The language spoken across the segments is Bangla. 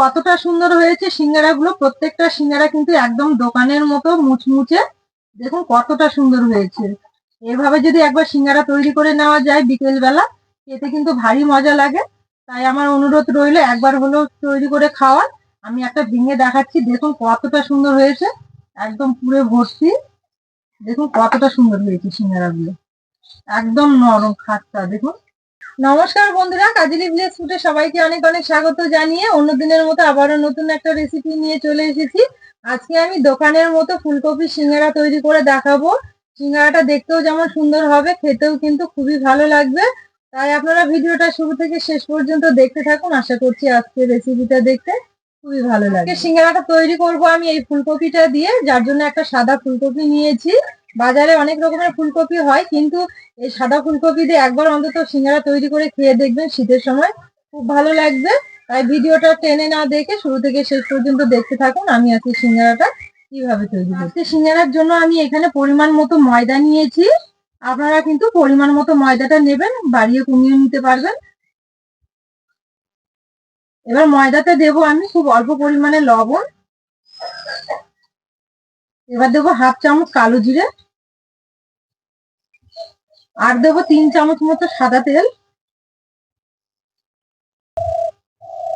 কতটা সুন্দর হয়েছে সিঙ্গারা গুলো প্রত্যেকটা সিঙ্গারা কিন্তু একদম দোকানের মতো মুচমুচে। দেখুন কতটা সুন্দর হয়েছে। এভাবে যদি একবার সিঙ্গারা তৈরি করে নেওয়া যায় বিকেল বেলা খেতে কিন্তু ভারী মজা লাগে। তাই আমার অনুরোধ রইল একবার হলেও তৈরি করে খাওয়ার। আমি একটা ভেঙে দেখাচ্ছি, দেখুন কতটা সুন্দর হয়েছে। একদম পুরো ভর্তি। দেখুন কতটা সুন্দর হয়েছে সিঙ্গারা গুলো একদম নরম, খাস্তা, দেখুন। নমস্কার বন্ধুরা কাজলি ভিলেজ ফুডে সবাইকে অনেক অনেক স্বাগত জানিয়ে অন্য দিনের মতো আবারও নতুন একটা রেসিপি নিয়ে চলে এসেছি। আজকে আমি দোকানের মতো ফুলকপি সিঙ্গারা তৈরি করে দেখাবো। সিঙ্গারাটা দেখতেও যেমন সুন্দর হবে, খেতেও কিন্তু খুবই ভালো লাগবে। তাই আপনারা ভিডিওটা শুরু থেকে শেষ পর্যন্ত দেখতে থাকুন, আশা করছি আজকে রেসিপিটা দেখতে খুবই ভালো লাগে সিঙ্গারাটা তৈরি করব আমি এই ফুলকপিটা দিয়ে, যার জন্য একটা সাদা ফুলকপি নিয়েছি। বাজারে অনেক রকমের ফুলকপি হয়, কিন্তু এই সাদা ফুলকপি দিয়ে একবার অন্তত সিঙ্গারা তৈরি করে খেয়ে দেখবেন শীতের সময়। খুব ভালো লাগবে। তাই ভিডিওটা টেনে না দেখে শুরু থেকে শেষ পর্যন্ত দেখতে থাকুন। আমি আজকে সিঙ্গারাটা কীভাবে তৈরি করছি সিঙ্গারার জন্য আমি এখানে পরিমাণ মতো ময়দা নিয়েছি। আপনারা কিন্তু পরিমাণ মতো ময়দাটা নেবেন, বাড়িয়ে কমিয়ে নিতে পারবেন। এবার ময়দাতে দেব আমি খুব অল্প পরিমাণে লবণ। এবার দেবো হাফ চামচ কালো জিরে, আর দেবো তিন চামচ মতো সাদা তেল।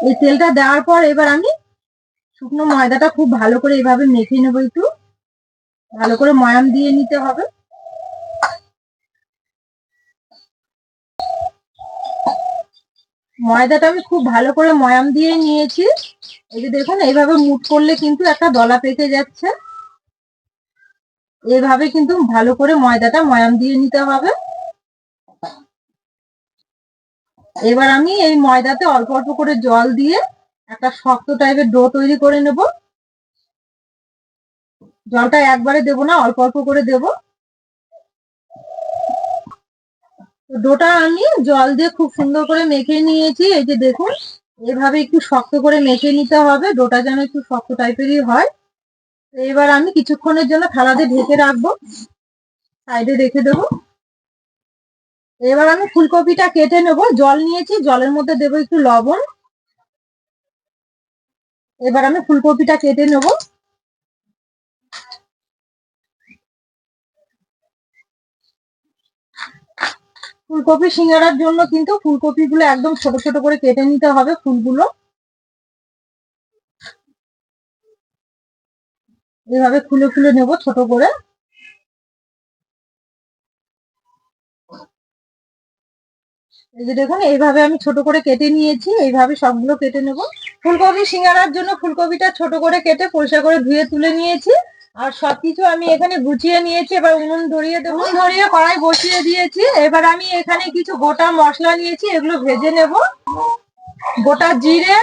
এই তেলটা দেওয়ার পর এবার আমি শুকনো ময়দাটা খুব ভালো করে এভাবে মেখে নেব একটু। ভালো করে ময়াম দিয়ে নিতে হবে। ময়দাটা আমি খুব ভালো করে ময়াম দিয়ে নিয়েছি। এই যে দেখুন, এইভাবে মুট করলে কিন্তু একটা দলা পেকে যাচ্ছে। এভাবে কিন্তু ভালো করে ময়দাটা ময়াম দিয়ে নিতে হবে। এবার আমি এই ময়দাতে অল্প অল্প করে জল দিয়ে একটা শক্ত টাইপের ডো তৈরি করে নেব। জলটা একবারে দেব না, অল্প অল্প করে দেব। ডোটা আমি জল দিয়ে খুব সুন্দর করে মেখে নিয়েছি, এই যে দেখুন, এভাবে একটু শক্ত করে মেখে নিতে হবে। ডোটা যেন একটু শক্ত টাইপেরই হয়। এবার আমি কিছুক্ষণের জন্য থালাতে ঢেকে রাখব। সাইডে রেখে দেবো। এবার আমি ফুলকপিটা কেটে নেব। জল নিয়েছি, জলের মধ্যে দেবো একটু লবণ। এবার আমি ফুলকপিটা কেটে নেব। ফুলকপি সিঙ্গারার জন্য কিন্তু ফুলকপিগুলো একদম ছোট ছোট করে কেটে নিতে হবে ফুলগুলো। এভাবে খুলে খুলে নেব ছোট করে। এই যে দেখুন, এইভাবে আমি ছোট করে কেটে নিয়েছি, এইভাবে সবগুলো কেটে নেব। ফুলকপি সিঙ্গারার জন্য ফুলকপিটা ছোট করে কেটে পরিষ্কার করে ধুয়ে তুলে নিয়েছি। আর সবকিছু আমি এখানে গুছিয়ে নিয়েছি, এবার উনুন ধরিয়ে দেবো। উনুন ধরিয়ে কড়াই বসিয়ে দিয়েছি, এবার আমি এখানে কিছু গোটা মশলা নিয়েছি, এগুলো ভেজে নেব। গোটা জিরে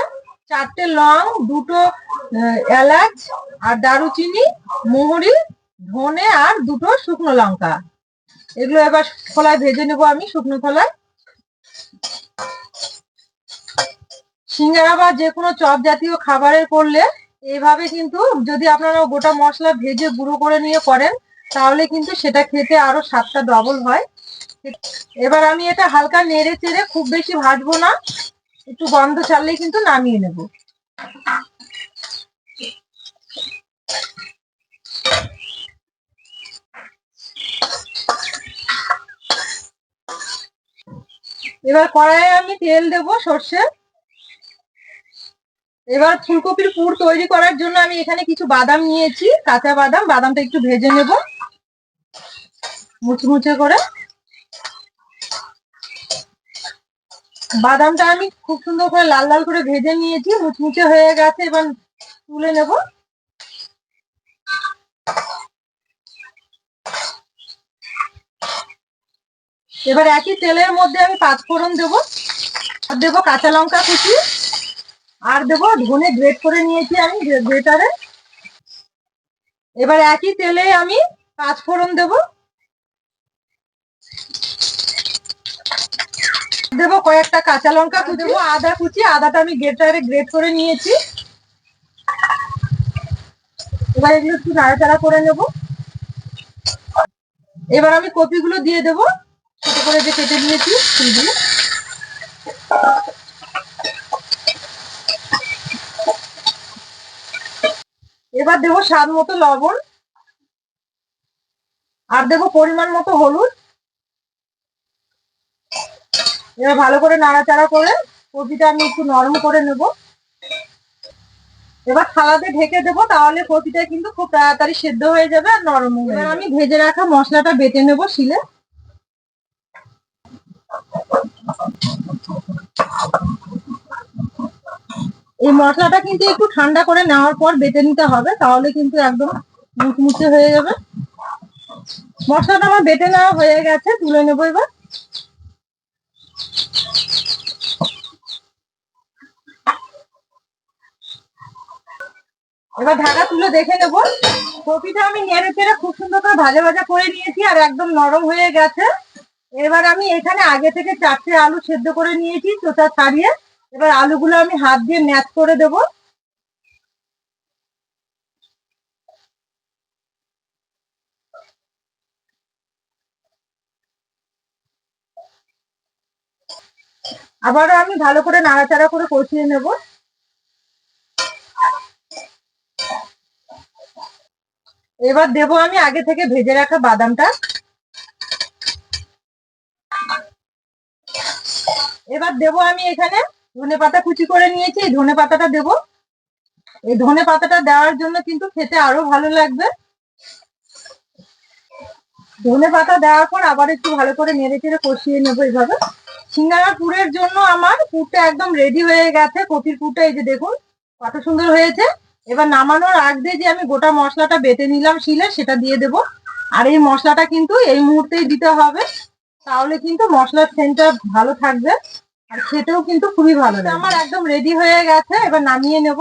চারটে লং, দুটো এলাচ আর দারুচিনি, মোহরি, ধনে আর দুটো শুকনো লঙ্কা। এগুলো এবার খোলায় ভেজে নেব আমি শুকনো খোলায়। সিঙ্গারা বা যে কোনো চপ জাতীয় খাবারের করলে এইভাবে কিন্তু যদি আপনারা গোটা মশলা ভেজে গুঁড়ো করে নিয়ে করেন, তাহলে কিন্তু সেটা খেতে আরও স্বাদটা ডবল হয়। এবার আমি এটা হালকা নেড়ে চেড়ে খুব বেশি ভাজবো না। একটু গন্ধ ছাড়লেই কিন্তু নামিয়ে নেব। এবার কড়াইয়ে আমি তেল দেব সর্ষে। এবার ফুলকপির পুর তৈরি করার জন্য আমি এখানে কিছু বাদাম নিয়েছি, কাঁচা বাদাম। বাদামটা একটু ভেজে নেব। মুচমুচে করে। বাদামটা আমি খুব সুন্দর করে লাল লাল করে ভেজে নিয়েছি মুচমুচে হয়ে গেছে, এবার তুলে নেব। এবার একই তেলের মধ্যে আমি পাঁচ ফোড়ন দেবো, আর দেবো কাঁচা লঙ্কা কুচি, আর দেবো ধনে গ্রেট করে নিয়েছি আমি গ্রেটারে। এবার একই তেলে আমি পাঁচ ফোড়ন দেবো। দেবো কয়েকটা কাঁচা লঙ্কা কুচি দেবো আদা কুচি আদাটা আমি গ্রেটারে গ্রেট করে নিয়েছি। এবার এগুলো একটু নাড়াচাড়া করে নেব। এবার আমি কপিগুলো দিয়ে দেবো। ছোট করে যে কেটে নিয়েছি ফুলগুলো এবার দেবো স্বাদ মতো লবণ। আর দেবো পরিমাণ মতো হলুদ। এবার ভালো করে নাড়াচাড়া করে কপিটা আমি একটু নরম করে নেব। এবার থালাতে ঢেকে দেবো তাহলে কপিটা কিন্তু খুব তাড়াতাড়ি সেদ্ধ হয়ে যাবে আর নরম হয়ে এবার আমি ভেজে রাখা মশলাটা বেটে নেব শিলে। এই মশলাটা কিন্তু একটু ঠান্ডা করে নেওয়ার পর বেটে নিতে হবে তাহলে কিন্তু একদম মুচমুচে হয়ে যাবে। মশলাটা আমার বেটে নেওয়া হয়ে গেছে তুলে নেব এবার। এবার ঢাকা তুলে দেখে নেব। কপিটা আমি নেড়ে চেড়ে খুব সুন্দর করে ভাজা ভাজা করে নিয়েছি আর একদম নরম হয়ে গেছে। এবার আমি এখানে আগে থেকে চারটে আলু সেদ্ধ করে নিয়েছি চোটা ছাড়িয়ে। এবার আলুগুলো আমি হাত দিয়ে ম্যাচ করে দেবো। আবারও আমি ভালো করে নাড়াচাড়া করে কষিয়ে নেব। এবার দেবো আমি আগে থেকে ভেজে রাখা বাদামটা। এবার দেবো আমি এখানে ধনে পাতা কুচি করে নিয়েছি এই ধনে পাতাটা দেবো। এই ধনে পাতাটা দেওয়ার জন্য কিন্তু খেতে আরও ভালো লাগবে। ধনে পাতা দেওয়ার পর আবার একটু ভালো করে নেড়ে চেড়ে কষিয়ে নেব এইভাবে সিঙ্গারা পুরের জন্য আমার পুরটা একদম রেডি হয়ে গেছে, কপির পুরটা এই যে দেখুন, কত সুন্দর হয়েছে। এবার নামানোর আগ যে আমি গোটা মশলাটা বেটে নিলাম শিলে, সেটা দিয়ে দেব। আর এই মশলাটা কিন্তু এই মুহূর্তেই দিতে হবে। তাহলে কিন্তু মশলার সেন্টটা ভালো থাকবে। আর খেতেও কিন্তু খুবই ভালো আমার একদম রেডি হয়ে গেছে। এবার নামিয়ে নেব।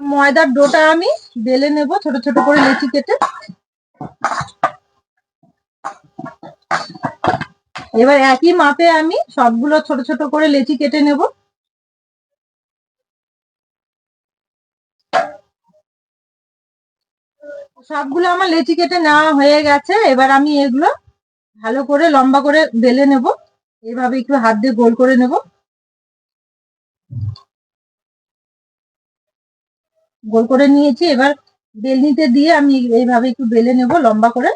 ময়দার ডোটা আমি বেলে নেব ছোট ছোট করে লেচি কেটে। এবার একই মাপে আমি সবগুলো ছোট ছোট করে লেচি কেটে নেব। সবগুলো আমার লেচি কেটে নেওয়া হয়ে গেছে। এবার আমি এগুলো ভালো করে লম্বা করে বেলে নেব। এইভাবে একটু হাত দিয়ে গোল করে নেব। গোল করে নিয়েছি। এবার বেলনিতে দিয়ে আমি এইভাবে একটু বেলে নেব লম্বা করে।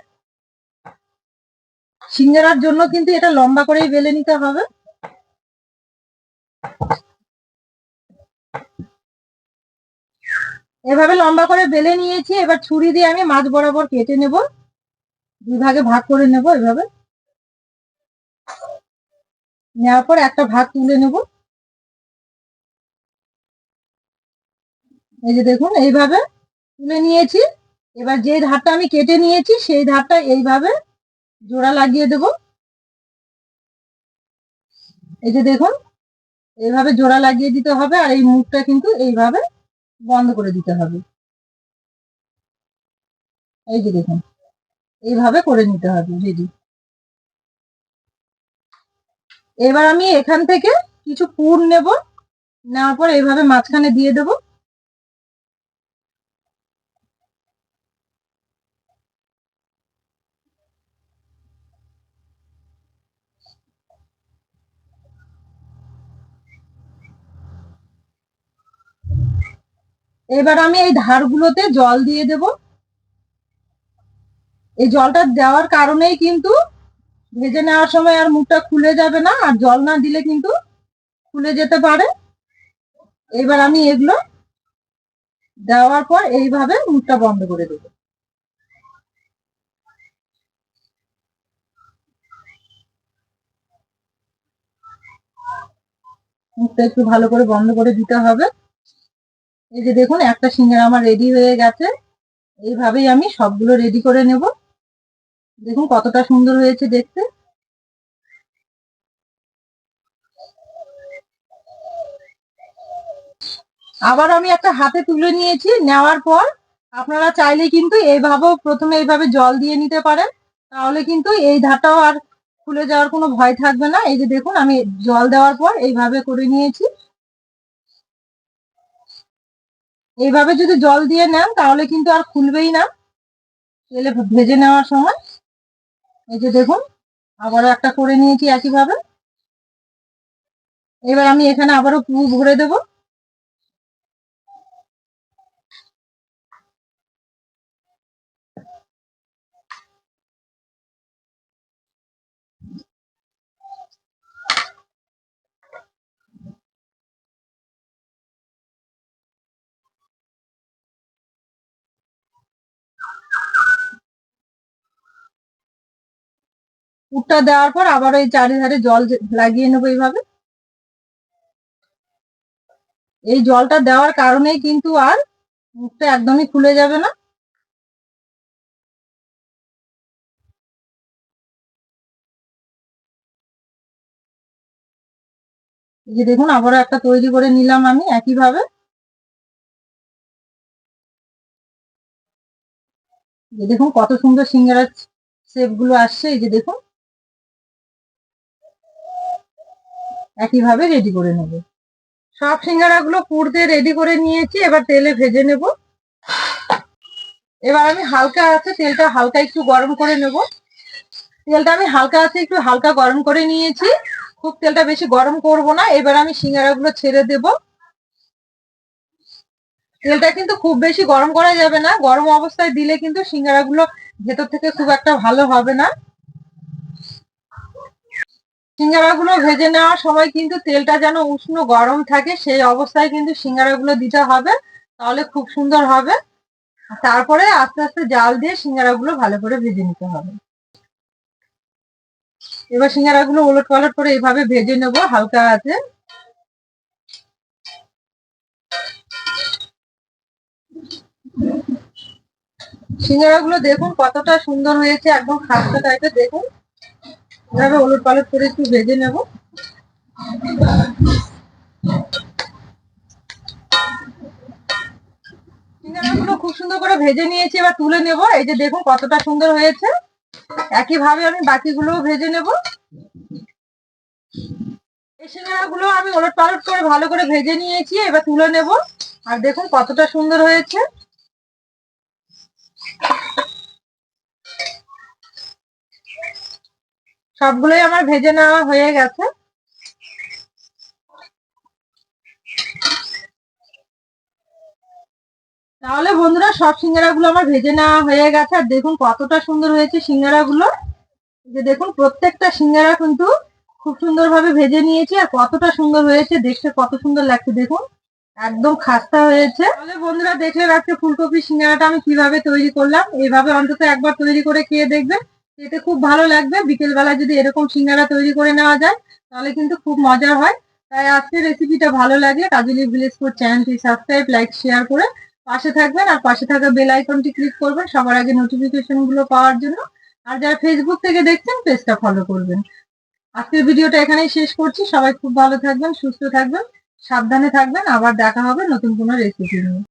সিঙ্গারার জন্য কিন্তু এটা লম্বা করেই বেলে নিতে হবে। এভাবে লম্বা করে বেলে নিয়েছি, এবার ছুরি দিয়ে আমি মাছ বরাবর কেটে নেব। দুই ভাগে ভাগ করে নেব এভাবে। নেওয়ার পর একটা ভাগ তুলে নেব। এই যে দেখুন, এইভাবে তুলে নিয়েছি। এবার যে ধারটা আমি কেটে নিয়েছি, সেই ধারটা এইভাবে জোড়া লাগিয়ে দেব। এই যে দেখুন, এইভাবে জোড়া লাগিয়ে দিতে হবে আর এই মুখটা কিন্তু এইভাবে বন্ধ করে দিতে হবে। এই যে দেখুন, এইভাবে করে নিতে হবে রেডি এবার আমি এখান থেকে কিছু পুর নেব, নেওয়ার পর এইভাবে মাঝখানে দিয়ে দেব। এবার আমি এই ধারগুলোতে জল দিয়ে দেব। এই জলটা দেওয়ার কারণেই কিন্তু ভেজে নেওয়ার সময় আর মুখটা খুলে যাবে না, আর জল না দিলে কিন্তু খুলে যেতে পারে। এবার আমি এগুলো দেওয়ার পর এইভাবে মুখটা বন্ধ করে দেব। মুখটা একটু ভালো করে বন্ধ করে দিতে হবে। এই যে দেখুন, একটা সিঙ্গারা আমার রেডি হয়ে গেছে। এইভাবেই আমি সবগুলো রেডি করে নেব। দেখুন কতটা সুন্দর হয়েছে দেখতে। আবার আমি একটা হাতে তুলে নিয়েছি নেওয়ার পর। আপনারা চাইলে কিন্তু এইভাবেও প্রথমে এইভাবে জল দিয়ে নিতে পারেন। তাহলে কিন্তু এই ধারটাও আর খুলে যাওয়ার কোনো ভয় থাকবে না। এই যে দেখুন, আমি জল দেওয়ার পর এইভাবে করে নিয়েছি। এইভাবে যদি জল দিয়ে নেন, তাহলে কিন্তু আর খুলবেই না। তেলে ভেজে নেওয়ার সময় এই যে দেখুন, আবারও একটা করে নিয়েছি একইভাবে। এবার আমি এখানে আবারও পু ভরে দেব। পুরটা দেওয়ার পর আবার ওই চারিধারে জল লাগিয়ে নেব এইভাবে। এই জলটা দেওয়ার কারণেই কিন্তু আর মুখটা একদমই খুলে যাবে না। যে দেখুন, আবারও একটা তৈরি করে নিলাম আমি একইভাবে। যে দেখুন, কত সুন্দর সিঙ্গারার শেপগুলো আসছে, এই যে দেখুন। একইভাবে রেডি করে নেব। সব সিঙ্গারা গুলো দিয়ে রেডি করে নিয়েছি, এবার তেলে ভেজে নেব। এবার আমি হালকা আছে তেলটা হালকা একটু গরম করে নেব। তেলটা আমি হালকা আছে একটু হালকা গরম করে নিয়েছি। খুব তেলটা বেশি গরম করব না, এবার আমি সিঙ্গারা গুলো ছেড়ে দেব। তেলটা কিন্তু খুব বেশি গরম করা যাবে না, গরম অবস্থায় দিলে কিন্তু সিঙ্গারা গুলো ভেতর থেকে খুব একটা ভালো হবে না। সিঙ্গারা গুলো ভেজে নেওয়ার সময় কিন্তু তেলটা যেন উষ্ণ গরম থাকে, সেই অবস্থায় কিন্তু সিঙ্গারা গুলো দিতে হবে, তাহলে খুব সুন্দর হবে। তারপরে আস্তে আস্তে জাল দিয়ে সিঙ্গারা গুলো ভালো করে ভেজে নিতে হবে। এবার সিঙ্গারা গুলো ওলট পালট করে এইভাবে ভেজে নেব হালকা আছে। সিঙ্গারা গুলো দেখুন কতটা সুন্দর হয়েছে, একদম খাস্তা টাইপের দেখুন। এভাবে ওলট পালট করে একটু ভেজে নেব। সিঙ্গারাগুলো খুব সুন্দর করে ভেজে নিয়েছি, এবার তুলে নেব। এই যে দেখুন কতটা সুন্দর হয়েছে। একইভাবে আমি বাকিগুলোও ভেজে নেব। এই সিঙ্গারাগুলো আমি ওলট পালট করে ভালো করে ভেজে নিয়েছি, এবার তুলে নেব। আর দেখুন কতটা সুন্দর হয়েছে। সবগুলোই আমার ভেজে নেওয়া হয়ে গেছে। তাহলে বন্ধুরা, সব সিঙ্গারা গুলো আমার ভেজে নেওয়া হয়ে গেছে। আর দেখুন কতটা সুন্দর হয়েছে সিঙ্গারা গুলো যে দেখুন, প্রত্যেকটা সিঙ্গারা কিন্তু খুব সুন্দর ভাবে ভেজে নিয়েছি আর কতটা সুন্দর হয়েছে, দেখতে কত সুন্দর লাগছে দেখুন। একদম খাস্তা হয়েছে। তাহলে বন্ধুরা দেখলেন আজকে ফুলকপি সিঙ্গারাটা আমি কীভাবে তৈরি করলাম। এইভাবে অন্তত একবার তৈরি করে খেয়ে দেখবেন। খেতে খুব ভালো লাগবে। বিকেল বেলা যদি এরকম সিঙ্গারা তৈরি করে নেওয়া যায়, তাহলে কিন্তু খুব মজার হয়। তাই আজকের রেসিপিটা ভালো লাগলে কাজলি ভিলেজ ফুড চ্যানেলটি সাবস্ক্রাইব লাইক শেয়ার করে পাশে থাকবেন। আর পাশে থাকা বেল আইকনটি ক্লিক করবেন সবার আগে নোটিফিকেশনগুলো পাওয়ার জন্য। আর যারা ফেসবুক থেকে দেখছেন পেজটা ফলো করবেন। আজকের ভিডিওটা এখানেই শেষ করছি। সবাই খুব ভালো থাকবেন, সুস্থ থাকবেন, সাবধানে থাকবেন। আবার দেখা হবে নতুন কোনো রেসিপি নিয়ে।